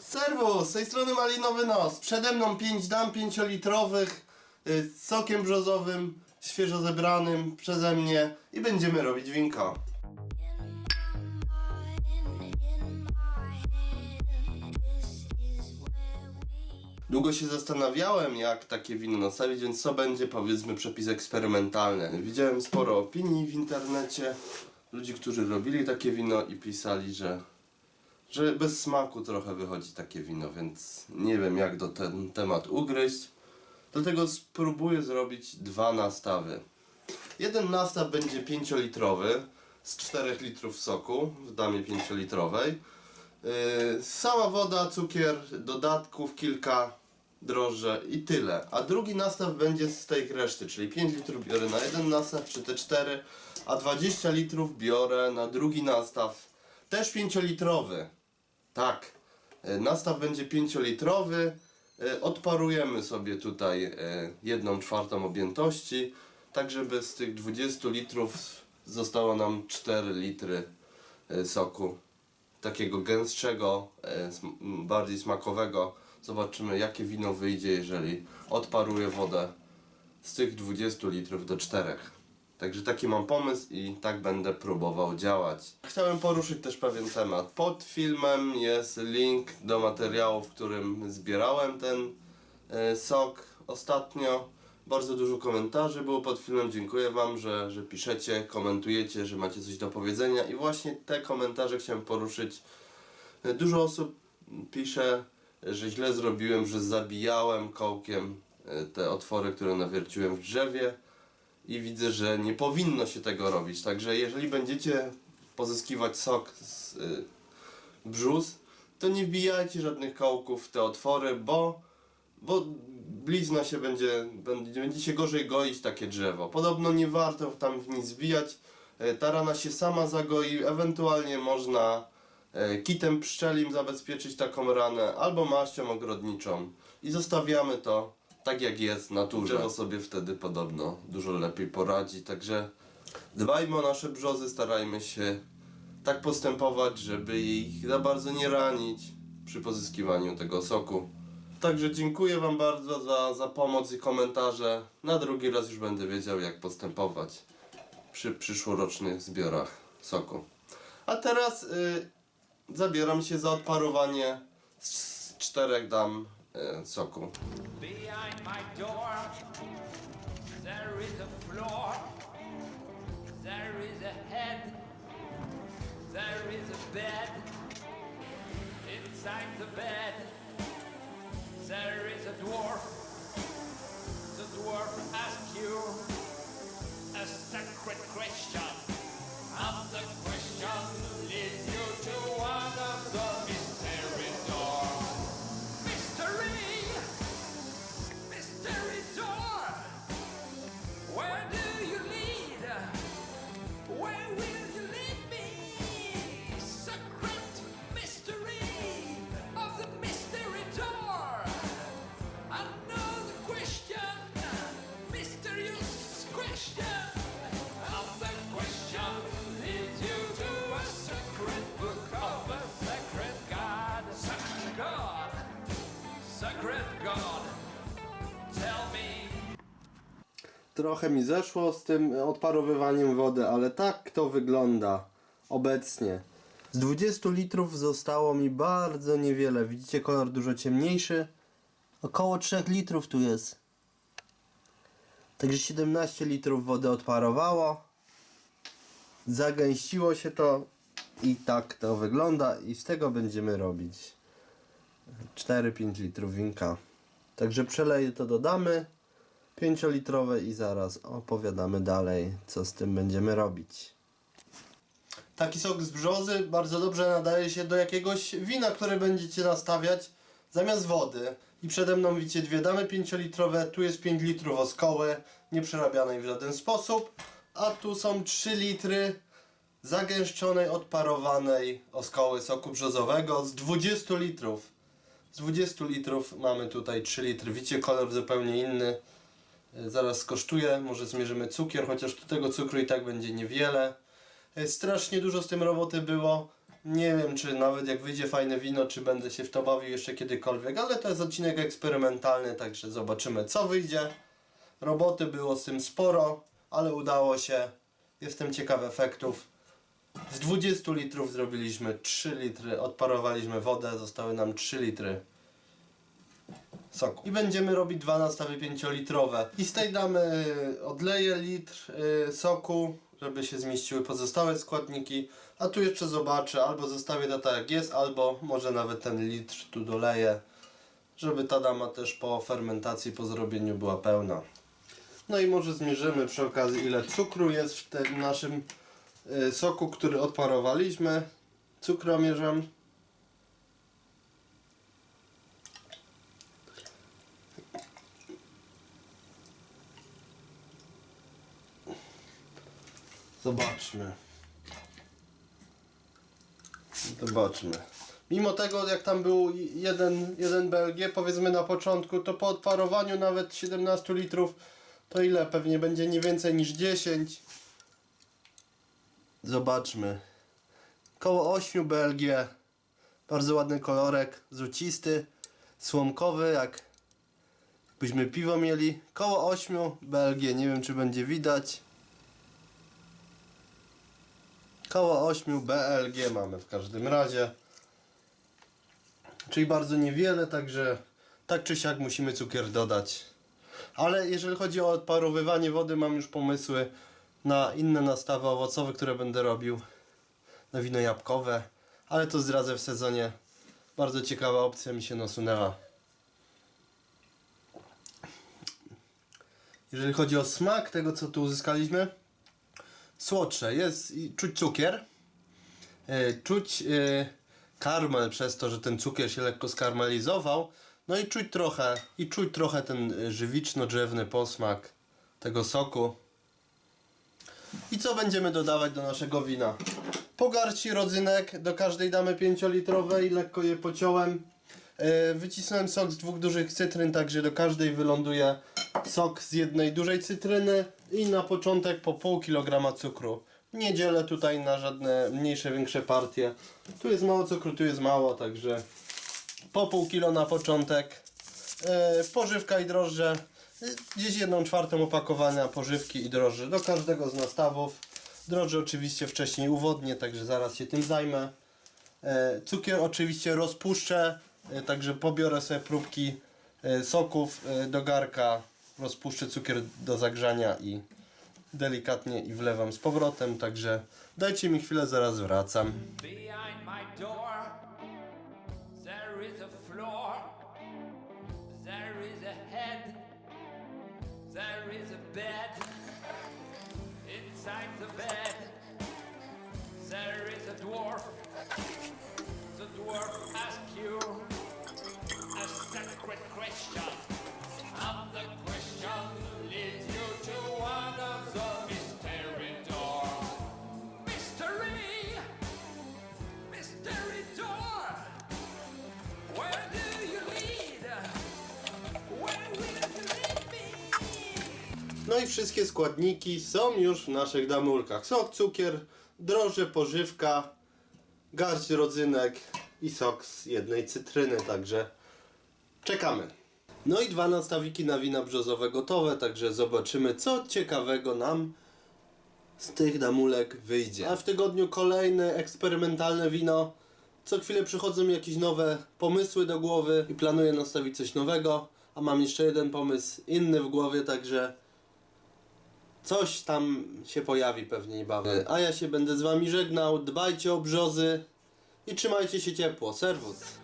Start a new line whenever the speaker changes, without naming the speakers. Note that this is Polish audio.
Serwus, z tej strony Malinowy Nos. Przede mną 5 dam 5-litrowych y, z sokiem brzozowym, świeżo zebranym przeze mnie i będziemy robić winko. Długo się zastanawiałem, jak takie wino nastawić, więc co będzie powiedzmy przepis eksperymentalny. Widziałem sporo opinii w internecie, ludzi, którzy robili takie wino i pisali, że że bez smaku trochę wychodzi takie wino, więc nie wiem jak do ten temat ugryźć. Dlatego spróbuję zrobić dwa nastawy. Jeden nastaw będzie 5-litrowy z 4 litrów soku w damie 5-litrowej. Yy, sama woda, cukier, dodatków kilka, drożdże i tyle. A drugi nastaw będzie z tej reszty, czyli 5 litrów biorę na jeden nastaw, czy te 4, a 20 litrów biorę na drugi nastaw, też 5-litrowy. Tak, e, nastaw będzie 5-litrowy. E, Odparujemy sobie tutaj e, jedną czwartą objętości, tak żeby z tych 20 litrów zostało nam 4 litry soku takiego gęstszego, bardziej smakowego. Zobaczymy jakie wino wyjdzie, jeżeli odparuję wodę z tych 20 litrów do 4. Także taki mam pomysł i tak będę próbował działać. Chciałem poruszyć też pewien temat. Pod filmem jest link do materiału, w którym zbierałem ten e, sok ostatnio. Bardzo dużo komentarzy było pod filmem. Dziękuję Wam, że, że piszecie, komentujecie, że macie coś do powiedzenia. I właśnie te komentarze chciałem poruszyć. E, Dużo osób pisze, że źle zrobiłem, że zabijałem kołkiem e, te otwory, które nawierciłem w drzewie i widzę, że nie powinno się tego robić. Także jeżeli będziecie pozyskiwać sok z y, brzus, to nie wbijajcie żadnych kołków w te otwory, bo, bo blizna się będzie, będzie, będzie się gorzej goić takie drzewo. Podobno nie warto tam w nic zbijać. E, Ta rana się sama zagoi, ewentualnie można e, kitem pszczelim zabezpieczyć taką ranę, albo maścią ogrodniczą i zostawiamy to tak jak jest w naturze. Drzewo sobie wtedy podobno dużo lepiej poradzi, także dbajmy o nasze brzozy, starajmy się tak postępować, żeby ich za bardzo nie ranić przy pozyskiwaniu tego soku. Także dziękuję Wam bardzo za, za pomoc i komentarze. Na drugi raz już będę wiedział jak postępować przy przyszłorocznych zbiorach soku. A teraz y, zabieram się za odparowanie z, z czterech dam y, soku.
Behind my door, there is a floor, there is a head, there is a bed. Inside the bed, there is a dwarf. The dwarf asks you a secret question, and the question leads you to one of
Trochę mi zeszło z tym odparowywaniem wody, ale tak to wygląda obecnie. Z 20 litrów zostało mi bardzo niewiele. Widzicie kolor dużo ciemniejszy? Około 3 litrów tu jest. Także 17 litrów wody odparowało. Zagęściło się to i tak to wygląda i z tego będziemy robić 4-5 litrów winka. Także przeleję to dodamy. 5-litrowe i zaraz opowiadamy dalej, co z tym będziemy robić. Taki sok z brzozy bardzo dobrze nadaje się do jakiegoś wina, które będziecie nastawiać zamiast wody. I przede mną widzicie dwie damy 5-litrowe, tu jest 5 litrów oskoły, nieprzerabianej w żaden sposób, a tu są 3 litry zagęszczonej, odparowanej oskoły soku brzozowego z 20 litrów. Z 20 litrów mamy tutaj 3 litry. Widzicie, kolor zupełnie inny. E, Zaraz skosztuję, może zmierzymy cukier, chociaż tu tego cukru i tak będzie niewiele. E, Strasznie dużo z tym roboty było. Nie wiem, czy nawet jak wyjdzie fajne wino, czy będę się w to bawił jeszcze kiedykolwiek, ale to jest odcinek eksperymentalny, także zobaczymy co wyjdzie. Roboty było z tym sporo, ale udało się. Jestem ciekaw efektów. Z 20 litrów zrobiliśmy 3 litry, odparowaliśmy wodę, zostały nam 3 litry soku. I będziemy robić dwa nastawy 5-litrowe. I z tej damy odleję litr y, soku, żeby się zmieściły pozostałe składniki. A tu jeszcze zobaczę, albo zostawię to tak jak jest, albo może nawet ten litr tu doleję, żeby ta dama też po fermentacji, po zrobieniu była pełna. No i może zmierzymy przy okazji ile cukru jest w tym naszym y, soku, który odparowaliśmy. Cukromierzem. Zobaczmy. Zobaczmy. Mimo tego, jak tam był jeden, jeden BLG, powiedzmy na początku, to po odparowaniu nawet 17 litrów, to ile? Pewnie będzie nie więcej niż 10. Zobaczmy. Koło 8 BLG. Bardzo ładny kolorek, złocisty, słomkowy, jak byśmy piwo mieli. Koło 8 BLG, nie wiem czy będzie widać. Koło 8 BLG mamy w każdym razie. Czyli bardzo niewiele, także tak czy siak musimy cukier dodać. Ale jeżeli chodzi o odparowywanie wody, mam już pomysły na inne nastawy owocowe, które będę robił. Na wino jabłkowe, ale to zdradzę w sezonie. Bardzo ciekawa opcja mi się nasunęła. Jeżeli chodzi o smak tego, co tu uzyskaliśmy, słodsze. Jest czuć cukier. E, Czuć e, karmel przez to, że ten cukier się lekko skarmelizował. No i czuć trochę, i czuć trochę ten e, żywiczno-drzewny posmak tego soku. I co będziemy dodawać do naszego wina? Po garści rodzynek, do każdej damy 5-litrowej, lekko je pociąłem. Wycisnąłem sok z dwóch dużych cytryn, także do każdej wyląduje sok z jednej dużej cytryny i na początek po pół kilograma cukru. Nie dzielę tutaj na żadne mniejsze, większe partie. Tu jest mało cukru, tu jest mało, także po pół kilo na początek. E, pożywka i drożdże. Gdzieś jedną czwartą opakowania pożywki i drożdży do każdego z nastawów. Drożdże oczywiście wcześniej uwodnię, także zaraz się tym zajmę. E, Cukier oczywiście rozpuszczę, e, także pobiorę sobie próbki e, soków e, do garka, rozpuszczę cukier do zagrzania i delikatnie i wlewam z powrotem, także dajcie mi chwilę, zaraz wracam.
The dwarf. Asks you a secret question, and the question leads you to one of the mystery. Mystery! Mystery! Where do you? Where will you me?
No i wszystkie składniki są już w naszych damulkach. Sok, cukier, drożdże, pożywka, garść rodzynek i sok z jednej cytryny, także czekamy. No i dwa nastawiki na wina brzozowe gotowe, także zobaczymy co ciekawego nam z tych damulek wyjdzie. A w tygodniu kolejne eksperymentalne wino. Co chwilę przychodzą mi jakieś nowe pomysły do głowy i planuję nastawić coś nowego. A mam jeszcze jeden pomysł inny w głowie, także coś tam się pojawi pewnie niebawem. A ja się będę z wami żegnał. Dbajcie o brzozy i trzymajcie się ciepło. Serwus.